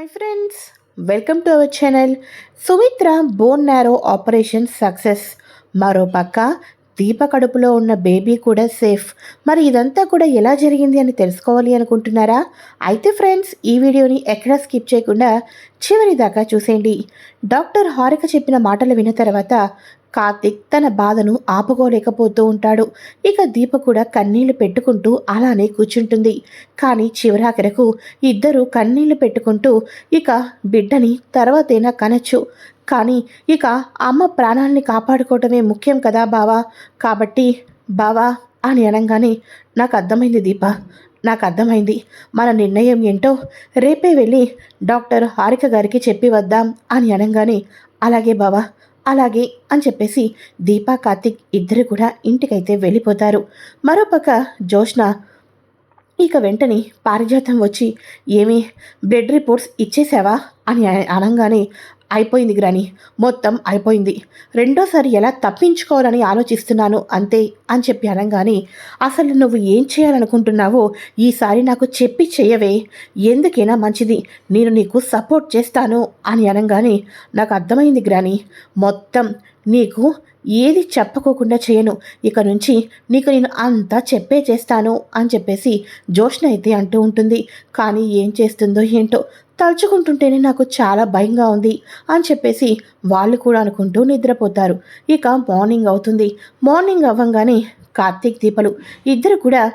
Hi friends welcome to our channel Sumitra bone marrow operation success మరో పక్క దీప కడుపులో ఉన్న బేబీ కూడా సేఫ్ మరి ఇదంతా కూడా ఎలా జరిగింది అని తెలుసుకోవాలి అనుకుంటున్నారా? అయితే ఫ్రెండ్స్ ఈ వీడియోని ఎక్కడా స్కిప్ చేయకుండా చివరి దాకా చూసేయండి. డాక్టర్ హారిక చెప్పిన మాటలు విన్న తర్వాత కార్తిక్ తన బాధను ఆపుకోలేకపోతూ ఉంటాడు. ఇక దీప కూడా కన్నీళ్ళు పెట్టుకుంటూ అలానే కూర్చుంటుంది. కానీ చివరాఖరకు ఇద్దరు కన్నీళ్ళు పెట్టుకుంటూ ఇక బిడ్డని తర్వాతైనా కనచ్చు. కానీ ఇక అమ్మ ప్రాణాలని కాపాడుకోవటమే ముఖ్యం కదా బావా. కాబట్టి బావా అని అనగానే నాకు అర్థమైంది దీప. నాకు అర్థమైంది. మన నిర్ణయం ఏంటో రేపే వెళ్ళి డాక్టర్ హారిక గారికి చెప్పి వద్దాం అని అనగానే అలాగే బావా. అలాగే అని చెప్పేసి దీపా కార్తిక్ ఇద్దరు కూడా ఇంటికైతే వెళ్ళిపోతారు. మరోపక్క జోష్న ఇక వెంటనే పారిజాతం వచ్చి ఏమి బ్లడ్ రిపోర్ట్స్ ఇచ్చేసావా? అని అనగానే అయిపోయింది గ్రాని. మొత్తం అయిపోయింది. రెండోసారి ఎలా తప్పించుకోవాలని ఆలోచిస్తున్నాను అంతే అని చెప్పి అనగానే అసలు నువ్వు ఏం చేయాలనుకుంటున్నావో ఈసారి నాకు చెప్పి చెయ్యవే. ఎందుకైనా మంచిది. నేను నీకు సపోర్ట్ చేస్తాను అని అనగానే నాకు అర్థమైంది గ్రాని. మొత్తం నీకు ఏది చెప్పకోకుండా చేయను. ఇక నుంచి నీకు నేను అంతా చెప్పే చేస్తాను అని చెప్పేసి జోష్ణ అయితే అంటూ ఉంటుంది. కానీ ఏం చేస్తుందో ఏంటో తలుచుకుంటుంటేనే నాకు చాలా భయంగా ఉంది అని చెప్పేసి వాళ్ళు కూడా అనుకుంటూ నిద్రపోతారు. ఇక మార్నింగ్ అవుతుంది. మార్నింగ్ అవ్వంగానే కార్తీక్ దీపలు ఇద్దరు కూడా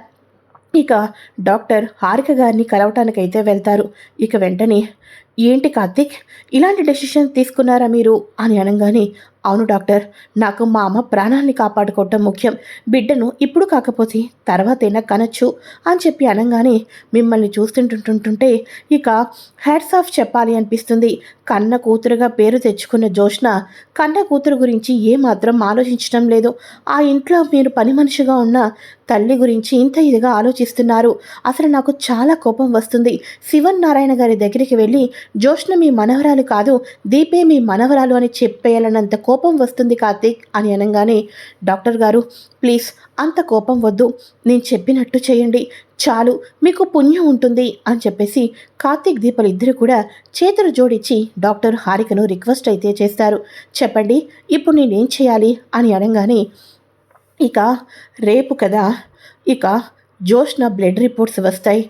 ఇక డాక్టర్ హారిక గారిని కలవటానికైతే వెళ్తారు. ఇక వెంటనే ఏంటి కార్తిక్ ఇలాంటి డెసిషన్ తీసుకున్నారా మీరు? అని అనగానే అవును డాక్టర్ నాకు మా అమ్మ ప్రాణాన్ని కాపాడుకోవటం ముఖ్యం. బిడ్డను ఇప్పుడు కాకపోతే తర్వాతైనా కనొచ్చు అని చెప్పి అనగానే మిమ్మల్ని చూస్తుంటుంటుంటుంటే ఇక హ్యాడ్స్ ఆఫ్ చెప్పాలి అనిపిస్తుంది. కన్న కూతురుగా పేరు తెచ్చుకున్న జోష్న కన్న కూతురు గురించి ఏమాత్రం ఆలోచించడం లేదు. ఆ ఇంట్లో మీరు పని మనిషిగా ఉన్న తల్లి గురించి ఇంత ఇదిగా ఆలోచిస్తున్నారు. అసలు నాకు చాలా కోపం వస్తుంది. శివన్ నారాయణ గారి దగ్గరికి వెళ్ళి జోష్న మీ మనవరాలు కాదు దీపే మీ మనవరాలు అని చెప్పేయాలన్నంత కోపం కోపం వస్తుంది కార్తీక్ అని అనగానే డాక్టర్ గారు ప్లీజ్ అంత కోపం వద్దు. నేను చెప్పినట్టు చేయండి. చాలు మీకు పుణ్యం ఉంటుంది అని చెప్పేసి కార్తీక్ దీపలు ఇద్దరు కూడా చేతులు జోడించి డాక్టర్ హారికను రిక్వెస్ట్ అయితే చేస్తారు. చెప్పండి ఇప్పుడు నేనేం చేయాలి? అని అనగానే ఇక రేపు కదా ఇక జోష్న బ్లడ్ రిపోర్ట్స్ వస్తాయి.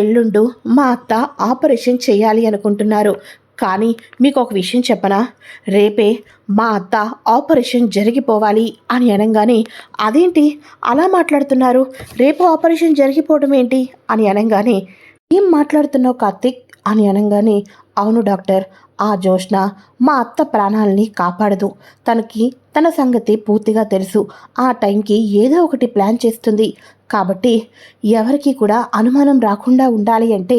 ఎల్లుండు మా అత్త ఆపరేషన్ చేయాలి అనుకుంటున్నారు. కానీ మీకు ఒక విషయం చెప్పనా? రేపే మా అత్త ఆపరేషన్ జరిగిపోవాలి అని అనగానే అదేంటి? అలా మాట్లాడుతున్నారు? రేపు ఆపరేషన్ జరిగిపోవడం ఏంటి? అని అనగానే ఏం మాట్లాడుతున్నావు కార్తిక్? అని అనగానే అవును డాక్టర్ ఆ జోష్న మా అత్త ప్రాణాలని కాపాడదు. తనకి తన సంగతి పూర్తిగా తెలుసు. ఆ టైంకి ఏదో ఒకటి ప్లాన్ చేస్తుంది. కాబట్టి ఎవరికి కూడా అనుమానం రాకుండా ఉండాలి అంటే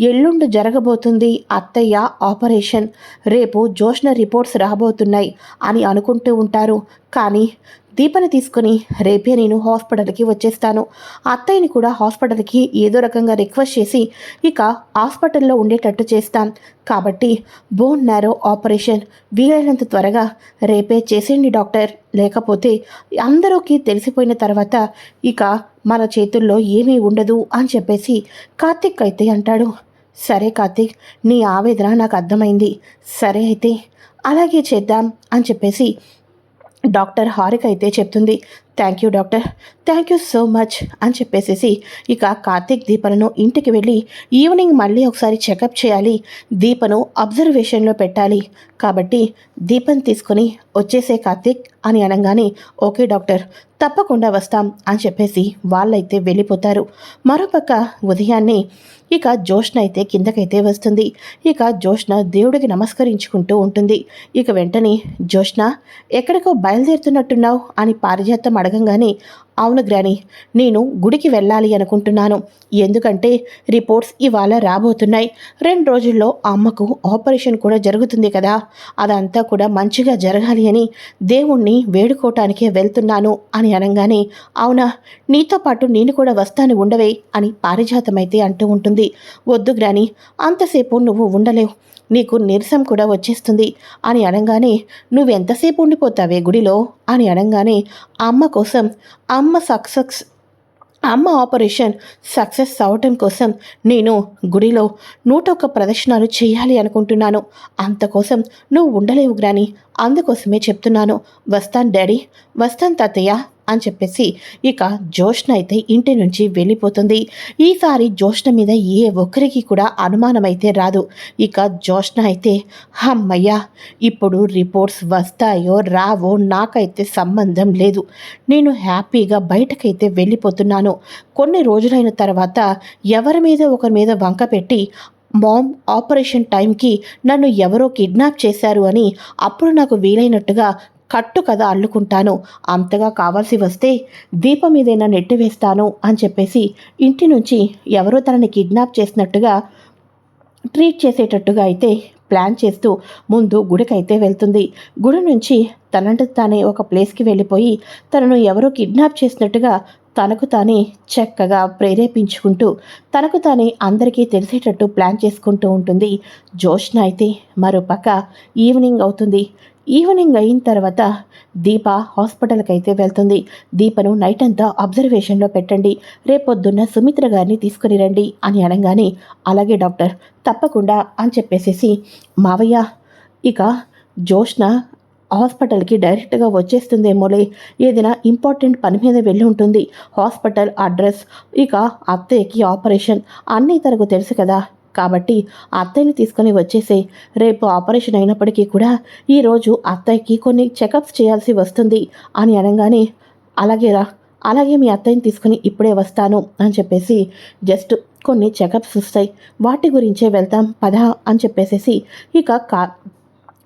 ఎల్లుండి జరగబోతుంది అత్తయ్య ఆపరేషన్. రేపు జోష్న రిపోర్ట్స్ రాబోతున్నాయి అని అనుకుంటూ ఉంటారు. కానీ దీపని తీసుకుని రేపే నేను హాస్పిటల్కి వచ్చేస్తాను. అత్తయ్యని కూడా హాస్పిటల్కి ఏదో రకంగా రిక్వెస్ట్ చేసి ఇక హాస్పిటల్లో ఉండేటట్టు చేస్తాను కాబట్టి బోన్ నారో ఆపరేషన్ వీలైనంత త్వరగా రేపే చేసేయండి డాక్టర్. లేకపోతే అందరికీ తెలిసిపోయిన తర్వాత ఇక మన చేతుల్లో ఏమీ ఉండదు అని చెప్పేసి కార్తిక్ అయితే అంటాడు. సరే కార్తిక్ నీ ఆవేదన నాకు అర్థమైంది. సరే అయితే అలాగే చేద్దాం అని చెప్పేసి డాక్టర్ హారిక అయితే చెప్తుంది thank you doctor. Thank you so much అని చెప్పేసేసి ఇక కార్తీక్ దీపలను ఇంటికి వెళ్ళి ఈవినింగ్ మళ్ళీ ఒకసారి చెకప్ చేయాలి దీపను అబ్జర్వేషన్లో పెట్టాలి. కాబట్టి దీపం తీసుకొని వచ్చేసే కార్తీక్ అని అనగానే ఓకే డాక్టర్ తప్పకుండా వస్తాం అని చెప్పేసి వాళ్ళైతే వెళ్ళిపోతారు. మరోపక్క ఉదయాన్నే ఇక జోష్న అయితే కిందకైతే వస్తుంది. ఇక జోష్న దేవుడికి నమస్కరించుకుంటూ ఉంటుంది. ఇక వెంటనే జోష్న ఎక్కడికో బయలుదేరుతున్నట్టున్నావు? అని పారిజాతం అడగంగానే అవును గ్రాని నేను గుడికి వెళ్ళాలి అనుకుంటున్నాను. ఎందుకంటే రిపోర్ట్స్ ఇవాళ రాబోతున్నాయి. రెండు రోజుల్లో అమ్మకు ఆపరేషన్ కూడా జరుగుతుంది కదా. అదంతా కూడా మంచిగా జరగాలి అని దేవుణ్ణి వేడుకోవటానికే వెళ్తున్నాను అని అనగానే అవునా నీతో పాటు నేను కూడా వస్తాను ఉండవే అని పారిజాతమైతే అంటూ ఉంటుంది. వద్దు గ్రాని అంతసేపు నువ్వు ఉండలేవు. నీకు నీరసం కూడా వచ్చేస్తుంది అని అనగానే నువ్వెంతసేపు ఉండిపోతావే గుడిలో? అని అనగానే అమ్మ కోసం అమ్మ సక్సెస్ అమ్మ ఆపరేషన్ సక్సెస్ అవ్వటం కోసం నేను గుడిలో నూట ఒక్క ప్రదర్శనలు చేయాలి అనుకుంటున్నాను. అంతకోసం నువ్వు ఉండలేవు గ్రాని. అందుకోసమే చెప్తున్నాను. వస్తాను డాడీ. వస్తాను తాతయ్య. అని చెప్పేసి ఇక జోష్ణ అయితే ఇంటి నుంచి వెళ్ళిపోతుంది. ఈసారి జోష్ణ మీద ఏ ఒక్కరికి కూడా అనుమానం అయితే రాదు. ఇక జోష్ణ అయితే అమ్మయ్యా ఇప్పుడు రిపోర్ట్స్ వస్తాయో రావో నాకైతే సంబంధం లేదు. నేను హ్యాపీగా బయటకైతే వెళ్ళిపోతున్నాను. కొన్ని రోజులైన తర్వాత ఎవరి మీద ఒకరి మీద వంక పెట్టి మామ్ ఆపరేషన్ టైంకి నన్ను ఎవరో కిడ్నాప్ చేశారు అని అప్పుడు నాకు వీలైనట్టుగా కట్టు కథ అల్లుకుంటాను. అంతగా కావాల్సి వస్తే దీపం మీదైనా నెట్టివేస్తాను అని చెప్పేసి ఇంటి నుంచి ఎవరో తనని కిడ్నాప్ చేసినట్టుగా ట్రీట్ చేసేటట్టుగా అయితే ప్లాన్ చేస్తూ ముందు గుడికైతే వెళ్తుంది. గుడి నుంచి తనంట తానే ఒక ప్లేస్కి వెళ్ళిపోయి తనను ఎవరో కిడ్నాప్ చేసినట్టుగా తనకు తానే చక్కగా ప్రేరేపించుకుంటూ తనకు తానే అందరికీ తెలిసేటట్టు ప్లాన్ చేసుకుంటూ ఉంటుంది. జోష్న అయితే మరోపక్క ఈవినింగ్ అవుతుంది. ఈవినింగ్ అయిన తర్వాత దీప హాస్పిటల్కి అయితే వెళ్తుంది. దీపను నైట్ అంతా అబ్జర్వేషన్లో పెట్టండి. రేపొద్దున్న సుమిత్ర గారిని తీసుకుని రండి అని అనగానే అలాగే డాక్టర్ తప్పకుండా అని చెప్పేసేసి మావయ్య ఇక జోష్న హాస్పిటల్కి డైరెక్ట్గా వచ్చేస్తుందేమోలే. ఏదైనా ఇంపార్టెంట్ పని మీద వెళ్ళి ఉంటుంది. హాస్పిటల్ అడ్రస్ ఇక అత్తయ్యకి ఆపరేషన్ అన్నీ తనకు తెలుసు కదా. కాబట్టి అత్తయ్యని తీసుకొని వచ్చేసే రేపు ఆపరేషన్ అయినప్పటికీ కూడా ఈరోజు అత్తయ్యకి కొన్ని చెకప్స్ చేయాల్సి వస్తుంది అని అనగానే అలాగే రా అలాగే మీ అత్తయ్యని తీసుకుని ఇప్పుడే వస్తాను అని చెప్పేసి జస్ట్ కొన్ని చెకప్స్ వస్తాయి. వాటి గురించే వెళ్తాం పదా అని చెప్పేసేసి ఇక కా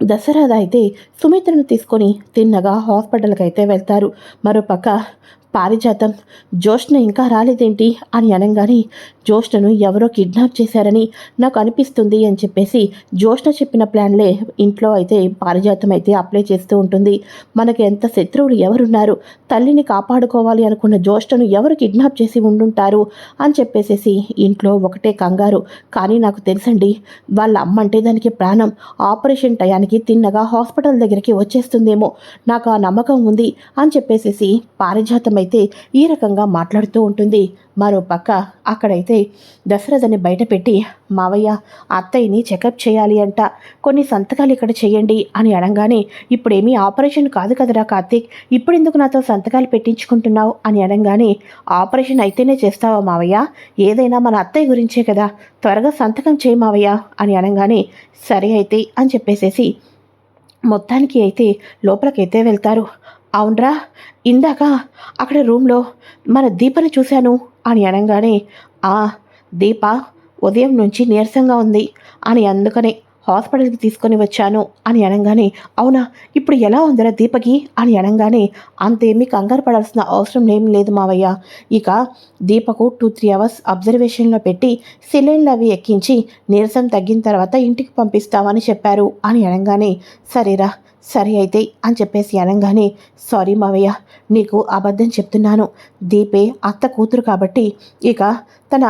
దసరాద అయితే సుమిత్రను తీసుకొని తిన్నగా హాస్పిటల్కి అయితే వెళ్తారు. మరోపక్క పారిజాతం. జ్యోష్ణ ఇంకా రాలేదేంటి? అని అనగానే జ్యోష్ణను ఎవరో కిడ్నాప్ చేశారని నాకు అనిపిస్తుంది అని చెప్పేసి జోష్న చెప్పిన ప్లాన్లే ఇంట్లో అయితే పారిజాతం అయితే అప్లై చేస్తూ ఉంటుంది. మనకి ఎంత శత్రువులు ఎవరున్నారు? తల్లిని కాపాడుకోవాలి అనుకున్న జ్యోష్ణను ఎవరు కిడ్నాప్ చేసి ఉండుంటారు? అని చెప్పేసేసి ఇంట్లో ఒకటే కంగారు. కానీ నాకు తెలుసండి వాళ్ళ అమ్మ అంటే దానికి ప్రాణం. ఆపరేషన్ టయానికి తిన్నగా హాస్పిటల్ దగ్గరికి వచ్చేస్తుందేమో. నాకు ఆ నమ్మకం ఉంది అని చెప్పేసేసి పారిజాతం అయితే ఈ రకంగా మాట్లాడుతూ ఉంటుంది. మరో పక్క అక్కడైతే దశరథని బయటపెట్టి మావయ్య అత్తయ్యని చెకప్ చేయాలి అంట. కొన్ని సంతకాలు ఇక్కడ చేయండి అని అనగానే ఇప్పుడేమీ ఆపరేషన్ కాదు కదరా కార్తీక్. ఇప్పుడు ఎందుకు నాతో సంతకాలు పెట్టించుకుంటున్నావు? అని అనగానే ఆపరేషన్ అయితేనే చేస్తావా మావయ్య? ఏదైనా మన అత్తయ్య గురించే కదా. త్వరగా సంతకం చేయి మావయ్య అని అనగానే సరే అయితే అని చెప్పేసేసి మొత్తానికి అయితే లోపలికైతే వెళ్తారు. అవునరా ఇందాక అక్కడ రూమ్లో మన దీపని చూశాను అని అనగానే ఆ దీప ఉదయం నుంచి నీరసంగా ఉంది అని అందుకనే హాస్పిటల్కి తీసుకొని వచ్చాను అని అనగానే అవునా ఇప్పుడు ఎలా ఉందిరా దీపకి అని అనగానే అంతేమీ కంగారు పడాల్సిన అవసరం ఏం లేదు మావయ్య. ఇక దీపకు టూ త్రీ అవర్స్ అబ్జర్వేషన్లో పెట్టి సిలిండర్ అవి ఎక్కించి నీరసం తగ్గిన తర్వాత ఇంటికి పంపిస్తామని చెప్పారు అని అనగానే సరేరా సరే అయితే అని చెప్పేసి అనగానే సారీ మావయ్య నీకు అబద్ధం చెప్తున్నాను. దీపే అత్త కూతురు కాబట్టి ఇక తన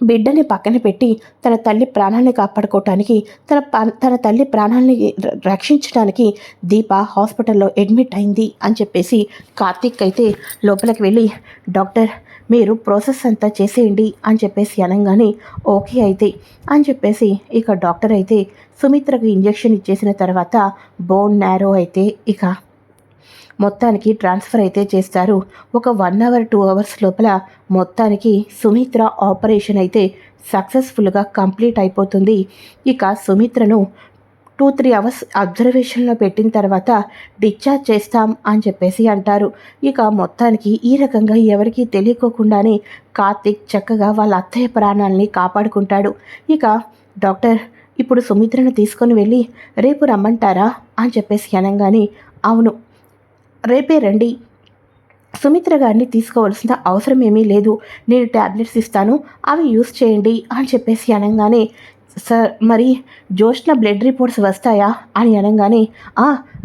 బిడ్డని పక్కన పెట్టి తన తల్లి ప్రాణాలని కాపాడుకోవటానికి తన తన తల్లి ప్రాణాలని రక్షించడానికి దీప హాస్పిటల్లో అడ్మిట్ అయింది అని చెప్పేసి కార్తీక్ అయితే లోపలికి వెళ్ళి డాక్టర్ మీరు ప్రాసెస్ అంతా చేసేయండి అని చెప్పేసి అనగానే ఓకే అయితే. అని చెప్పేసి ఇక డాక్టర్ అయితే సుమిత్రకు ఇంజెక్షన్ ఇచ్చేసిన తర్వాత బోన్ నారో అయితే ఇక మొత్తానికి ట్రాన్స్ఫర్ అయితే చేస్తారు. ఒక వన్ అవర్ టూ అవర్స్ లోపల మొత్తానికి సుమిత్ర ఆపరేషన్ అయితే సక్సెస్ఫుల్గా కంప్లీట్ అయిపోతుంది. ఇక సుమిత్రను టూ త్రీ అవర్స్ అబ్జర్వేషన్లో పెట్టిన తర్వాత డిశ్చార్జ్ చేస్తాం అని చెప్పేసి అంటారు. ఇక మొత్తానికి ఈ రకంగా ఎవరికీ తెలియకోకుండానే కార్తిక్ చక్కగా వాళ్ళ అత్తయ్య ప్రాణాలని కాపాడుకుంటాడు. ఇక డాక్టర్ ఇప్పుడు సుమిత్రను తీసుకొని వెళ్ళి రేపు రమ్మంటారా అని చెప్పేసి అనగానే అవును రేపే రండి. సుమిత్ర గారిని తీసుకోవాల్సిన అవసరం ఏమీ లేదు. నేను ట్యాబ్లెట్స్ ఇస్తాను అవి యూస్ చేయండి అని చెప్పేసి అనగానే సార్ మరి జోష్న బ్లడ్ రిపోర్ట్స్ వస్తాయా అని అనగానే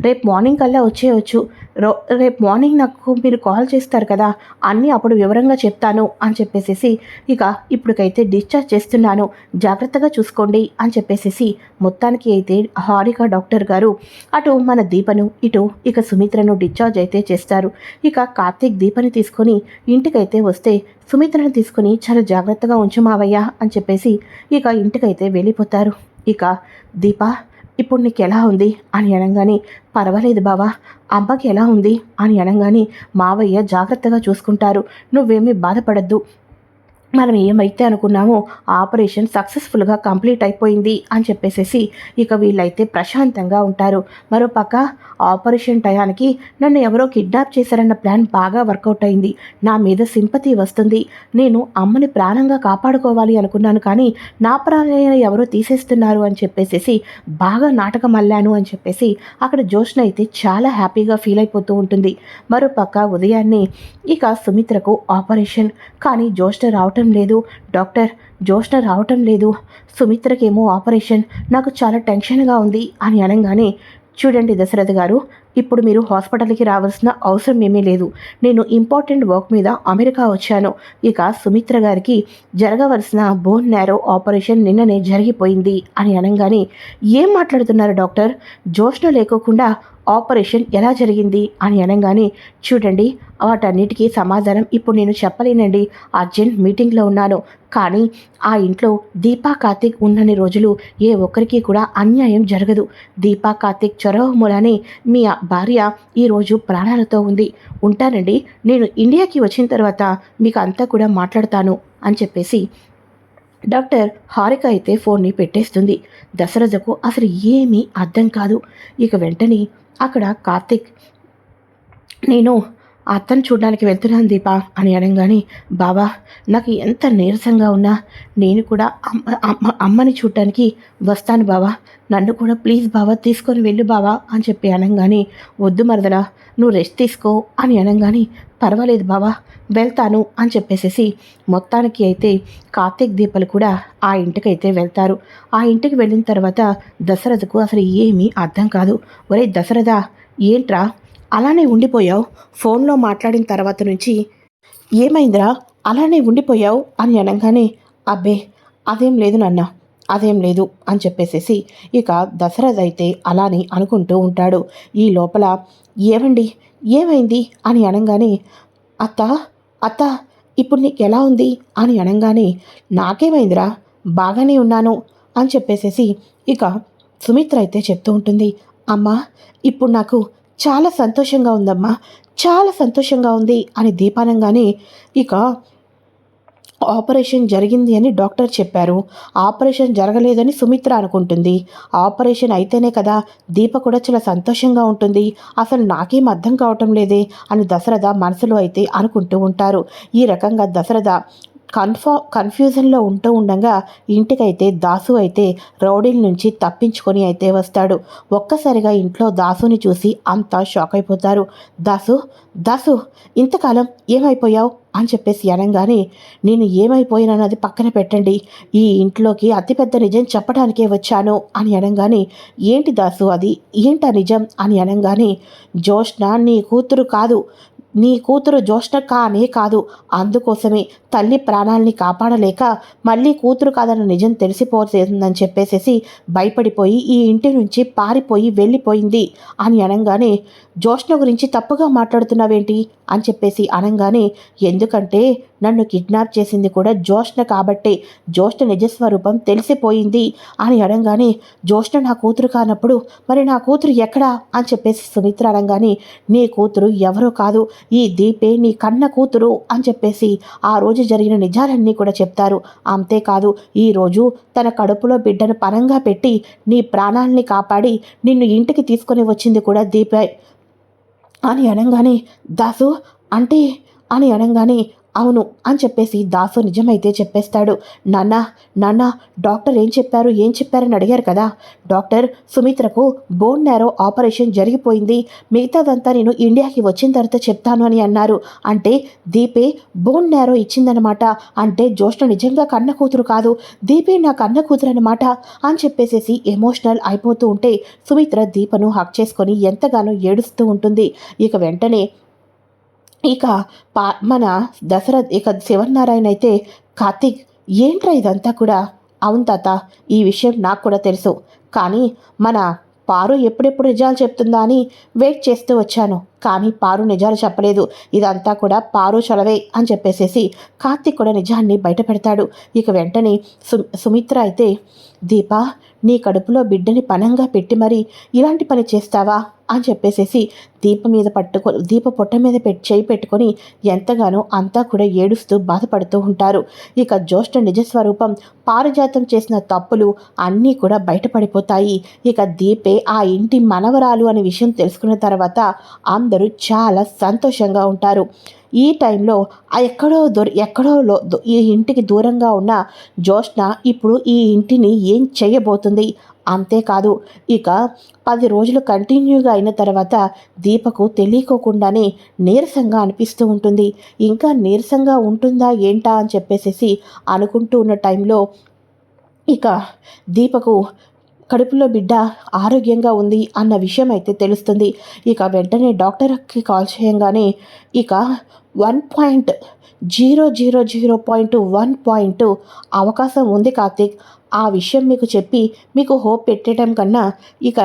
రేపు మార్నింగ్ కల్లా వచ్చేయచ్చు. రో రేపు మార్నింగ్ నాకు మీరు కాల్ చేస్తారు కదా అన్నీ అప్పుడు వివరంగా చెప్తాను అని చెప్పేసేసి ఇక ఇప్పటికైతే డిశ్చార్జ్ చేస్తున్నాను జాగ్రత్తగా చూసుకోండి అని చెప్పేసేసి మొత్తానికి అయితే హారిక డాక్టర్ గారు అటు మన దీపను ఇటు ఇక సుమిత్రను డిశ్చార్జ్ అయితే చేస్తారు. ఇక కార్తీక్ దీపని తీసుకొని ఇంటికైతే వస్తే సుమిత్రను తీసుకొని చాలా జాగ్రత్తగా ఉంచు మావయ్యా అని చెప్పేసి ఇక ఇంటికైతే వెళ్ళిపోతారు. ఇక దీప ఇప్పుడు నీకు ఎలా ఉంది? అని అనగానే పర్వాలేదు బావా అమ్మకి ఎలా ఉంది? అని అనగానే మావయ్య జాగ్రత్తగా చూసుకుంటారు. నువ్వేమీ బాధపడద్దు. మనం ఏమైతే అనుకున్నామో ఆపరేషన్ సక్సెస్ఫుల్గా కంప్లీట్ అయిపోయింది అని చెప్పేసేసి ఇక వీళ్ళైతే ప్రశాంతంగా ఉంటారు. మరోపక్క ఆపరేషన్ టయానికి నన్ను ఎవరో కిడ్నాప్ చేశారన్న ప్లాన్ బాగా వర్కౌట్ అయింది. నా మీద సింపతి వస్తుంది. నేను అమ్మని ప్రాణంగా కాపాడుకోవాలి అనుకున్నాను కానీ నా ప్రాణాలను ఎవరో తీసేస్తున్నారు అని చెప్పేసేసి బాగా నాటకం అల్లాను అని చెప్పేసి అక్కడ జోష్న అయితే చాలా హ్యాపీగా ఫీల్ అయిపోతూ ఉంటుంది. మరోపక్క ఉదయాన్నే ఇక సుమిత్రకు ఆపరేషన్ కానీ జోష్న రావటం లేదు. డాక్టర్ జ్యోష్ణ రావటం లేదు. సుమిత్రకేమో ఆపరేషన్. నాకు చాలా టెన్షన్గా ఉంది అని అనగానే చూడండి దశరథ గారు ఇప్పుడు మీరు హాస్పిటల్కి రావాల్సిన అవసరం ఏమీ లేదు. నేను ఇంపార్టెంట్ వర్క్ మీద అమెరికా వచ్చాను. ఇక సుమిత్ర గారికి జరగవలసిన బోన్ నేరో ఆపరేషన్ నిన్ననే జరిగిపోయింది అని అనగానే ఏం మాట్లాడుతున్నారు డాక్టర్? జోష్న లేకోకుండా ఆపరేషన్ ఎలా జరిగింది అని అనగానే చూడండి వాటన్నిటికీ సమాధానం ఇప్పుడు నేను చెప్పలేనండి. అర్జెంట్ మీటింగ్లో ఉన్నాను. కానీ ఆ ఇంట్లో దీపా కార్తిక్ ఉన్నన్ని రోజులు ఏ ఒక్కరికి కూడా అన్యాయం జరగదు. దీపా కార్తిక్ చొరవ మూలనే మీ భార్య ఈరోజు ప్రాణాలతో ఉంది. ఉంటానండి. నేను ఇండియాకి వచ్చిన తర్వాత మీకు అంతా కూడా మాట్లాడతాను అని చెప్పేసి డాక్టర్ హారిక అయితే ఫోన్ని పెట్టేస్తుంది. దశరథకు అసలు ఏమీ అర్థం కాదు. ఇక వెంటనే అక్కడ కార్తిక్ నేను అత్తను చూడడానికి వెళ్తున్నాను దీపా అని అనగానే బాబా నాకు ఎంత నీరసంగా ఉన్నా నేను కూడా అమ్మ అమ్మ అమ్మని చూడటానికి వస్తాను బావా. నన్ను కూడా ప్లీజ్ బావా తీసుకొని వెళ్ళు బావా అని చెప్పి అనగానే వద్దు మరదలా నువ్వు రెస్ట్ తీసుకో అని అనగానే పర్వాలేదు బావా వెళ్తాను అని చెప్పేసేసి మొత్తానికి అయితే కార్తీక్ దీపాలు కూడా ఆ ఇంటికైతే వెళ్తారు. ఆ ఇంటికి వెళ్ళిన తర్వాత దశరథకు అసలు ఏమీ అర్థం కాదు. ఒరే దశరథ ఏంట్రా? అలానే ఉండిపోయావు. ఫోన్లో మాట్లాడిన తర్వాత నుంచి ఏమైందిరా? అలానే ఉండిపోయావు? అని అనగానే అబ్బే అదేం లేదు నాన్న అదేం లేదు అని చెప్పేసేసి ఇక దశరథ్ అయితే అలానే అనుకుంటూ ఉంటాడు. ఈ లోపల ఏమండి ఏమైంది? అని అనగానే అత్త అత్త ఇప్పుడు నీకు ఎలా ఉంది? అని అనగానే నాకేమైందిరా? బాగానే ఉన్నాను అని చెప్పేసేసి ఇక సుమిత్ర అయితే చెప్తూ ఉంటుంది అమ్మా ఇప్పుడు నాకు చాలా సంతోషంగా ఉందమ్మా. చాలా సంతోషంగా ఉంది అని దీపానంగానే ఇక ఆపరేషన్ జరిగింది అని డాక్టర్ చెప్పారు. ఆపరేషన్ జరగలేదని సుమిత్ర అనుకుంటుంది. ఆపరేషన్ అయితేనే కదా దీప కూడా చాలా సంతోషంగా ఉంటుంది. అసలు నాకేం అర్థం కావటం లేదే అని దశరథ మనసులో అయితే అనుకుంటూ ఉంటారు. ఈ రకంగా దశరథ కన్ఫా కన్ఫ్యూజన్లో ఉంటూ ఉండగా ఇంటికైతే దాసు అయితే రౌడీల నుంచి తప్పించుకొని అయితే వస్తాడు. ఒక్కసారిగా ఇంట్లో దాసుని చూసి అంతా షాక్ అయిపోతారు. దాసు దాసు ఇంతకాలం ఏమైపోయావు? అని చెప్పేసి అనగానే నేను ఏమైపోయినన్నది పక్కన పెట్టండి. ఈ ఇంట్లోకి అతిపెద్ద నిజం చెప్పడానికే వచ్చాను. అని అనగానే ఏంటి దాసు అది? ఏంటా నిజం? అని అనగానే జోష్న నీ కూతురు కాదు. నీ కూతురు జ్యోష్ణ కానే కాదు. అందుకోసమే తల్లి ప్రాణాలని కాపాడలేక మళ్ళీ కూతురు కాదన్న నిజం తెలిసిపోతుందని చెప్పేసేసి భయపడిపోయి ఈ ఇంటి నుంచి పారిపోయి వెళ్ళిపోయింది అని అనగానే జోష్ణ గురించి తప్పుగా మాట్లాడుతున్నావేంటి? అని చెప్పేసి అనగానే ఎందుకంటే నన్ను కిడ్నాప్ చేసింది కూడా జోష్ణ కాబట్టే జోష్ణ నిజస్వరూపం తెలిసిపోయింది అని అనగానే జోష్ణ నా కూతురు కానప్పుడు మరి నా కూతురు ఎక్కడా? అని చెప్పేసి సుమిత్ర అనగానే నీ కూతురు ఎవరో కాదు ఈ దీపే నీ కన్న కూతురు అని చెప్పేసి ఆ రోజు జరిగిన నిజాలన్నీ కూడా చెప్తారు. అంతేకాదు ఈరోజు తన కడుపులో బిడ్డను పరంగా పెట్టి నీ ప్రాణాల్ని కాపాడి నిన్ను ఇంటికి తీసుకొని వచ్చింది కూడా దీపే. అని అనగానే దాసు అంటే అని అనగానే అవును అని చెప్పేసి దాసు నిజమైతే చెప్పేస్తాడు. నాన్న నాన్న డాక్టర్ ఏం చెప్పారు ఏం చెప్పారని అడిగారు కదా. డాక్టర్ సుమిత్రకు బోన్ నేరో ఆపరేషన్ జరిగిపోయింది. మిగతాదంతా నేను ఇండియాకి వచ్చిన తర్వాత చెప్తాను అని అన్నారు. అంటే దీపే బోన్ నేరో ఇచ్చిందనమాట అంటే జ్యోష్ణ నిజంగా కన్న కూతురు కాదు. దీపే నా కన్న కూతురు అనమాట అని చెప్పేసేసి ఎమోషనల్ అయిపోతూ ఉంటే సుమిత్ర దీపను హక్ చేసుకొని ఎంతగానో ఏడుస్తూ ఉంటుంది. ఇక వెంటనే ఇక పా మన దశరథ్ ఇక శివనారాయణ అయితే కార్తీక్ ఏంట్రా ఇదంతా కూడా? అవును తాత ఈ విషయం నాకు కూడా తెలుసు. కానీ మన పారు ఎప్పుడెప్పుడు నిజాలు చెప్తుందా అని వెయిట్ చేస్తూ వచ్చాను. కానీ పారు నిజాలు చెప్పలేదు. ఇదంతా కూడా పారు చొలవే అని చెప్పేసేసి కార్తీక్ కూడా నిజాన్ని బయట పెడతాడు. ఇక వెంటనే సు సుమిత్ర అయితే దీప నీ కడుపులో బిడ్డని పనంగా పెట్టి మరి ఇలాంటి పని చేస్తావా? అని చెప్పేసేసి దీప మీద పట్టుకో దీప పొట్ట మీద పెట్టి చేయి పెట్టుకొని ఎంతగానో అంతా కూడా ఏడుస్తూ బాధపడుతూ ఉంటారు. ఇక జ్యోష్ఠ నిజస్వరూపం పారిజాతం చేసిన తప్పులు అన్నీ కూడా బయటపడిపోతాయి. ఇక దీపే ఆ ఇంటి మనవరాలు అనే విషయం తెలుసుకున్న తర్వాత అందరూ చాలా సంతోషంగా ఉంటారు. ఈ టైంలో ఎక్కడో దొరి ఎక్కడో ఈ ఇంటికి దూరంగా ఉన్న జ్యోష్ణ ఇప్పుడు ఈ ఇంటిని ఏం చేయబోతుంది? అంతేకాదు ఇక పది రోజులు కంటిన్యూగా అయిన తర్వాత దీపకు తెలియకోకుండానే నీరసంగా అనిపిస్తూ ఉంటుంది. ఇంకా నీరసంగా ఉంటుందా ఏంటా అని చెప్పేసేసి అనుకుంటూ ఉన్న టైంలో ఇక దీపకు కడుపులో బిడ్డ ఆరోగ్యంగా ఉంది అన్న విషయం అయితే తెలుస్తుంది. ఇక వెంటనే డాక్టర్కి కాల్ చేయంగానే ఇక one point zero zero zero point one point అవకాశం ఉంది కార్తీక్. ఆ విషయం మీకు చెప్పి మీకు హోప్ పెట్టడం కన్నా ఇక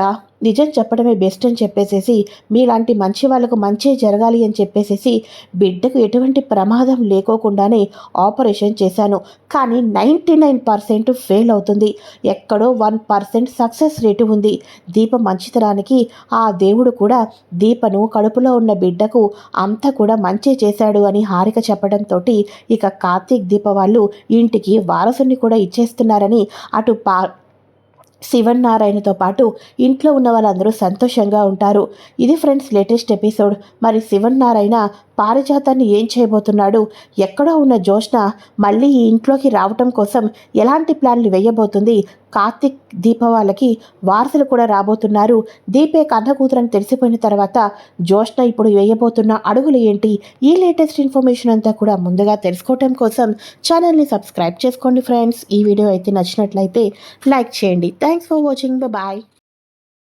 నిజం చెప్పడమే బెస్ట్ అని చెప్పేసేసి మీలాంటి మంచి వాళ్ళకు మంచి జరగాలి అని చెప్పేసేసి బిడ్డకు ఎటువంటి ప్రమాదం లేకోకుండానే ఆపరేషన్ చేశాను. కానీ నైంటీ నైన్ పర్సెంట్ ఫెయిల్ అవుతుంది. ఎక్కడో వన్ పర్సెంట్ సక్సెస్ రేటు ఉంది. దీప మంచితనానికి ఆ దేవుడు కూడా దీపను కడుపులో ఉన్న బిడ్డకు అంతా కూడా మంచి చేశాడు అని హారిక చెప్పడంతో ఇక కార్తీక్ దీప వాళ్ళు ఇంటికి వారసుని కూడా ఇచ్చేస్తున్నారని అటు పా శివన్నారాయణతో పాటు ఇంట్లో ఉన్న వాళ్ళందరూ సంతోషంగా ఉంటారు. ఇది ఫ్రెండ్స్ లేటెస్ట్ ఎపిసోడ్. మరి శివన్నారాయణ పారిజాతాన్ని ఏం చేయబోతున్నాడు? ఎక్కడో ఉన్న జోష్న మళ్ళీ ఈ ఇంట్లోకి రావటం కోసం ఎలాంటి ప్లాన్లు వేయబోతుంది? కార్తిక్ దీప వాళ్ళకి వారసులు కూడా రాబోతున్నారు. దీపే కన్న కూతురని తెలిసిపోయిన తర్వాత జోష్న ఇప్పుడు వేయబోతున్న అడుగులు ఏంటి? ఈ లేటెస్ట్ ఇన్ఫర్మేషన్ అంతా కూడా ముందుగా తెలుసుకోవటం కోసం ఛానల్ని సబ్స్క్రైబ్ చేసుకోండి ఫ్రెండ్స్. ఈ వీడియో అయితే నచ్చినట్లయితే లైక్ చేయండి. Thanks for watching. బాయ్.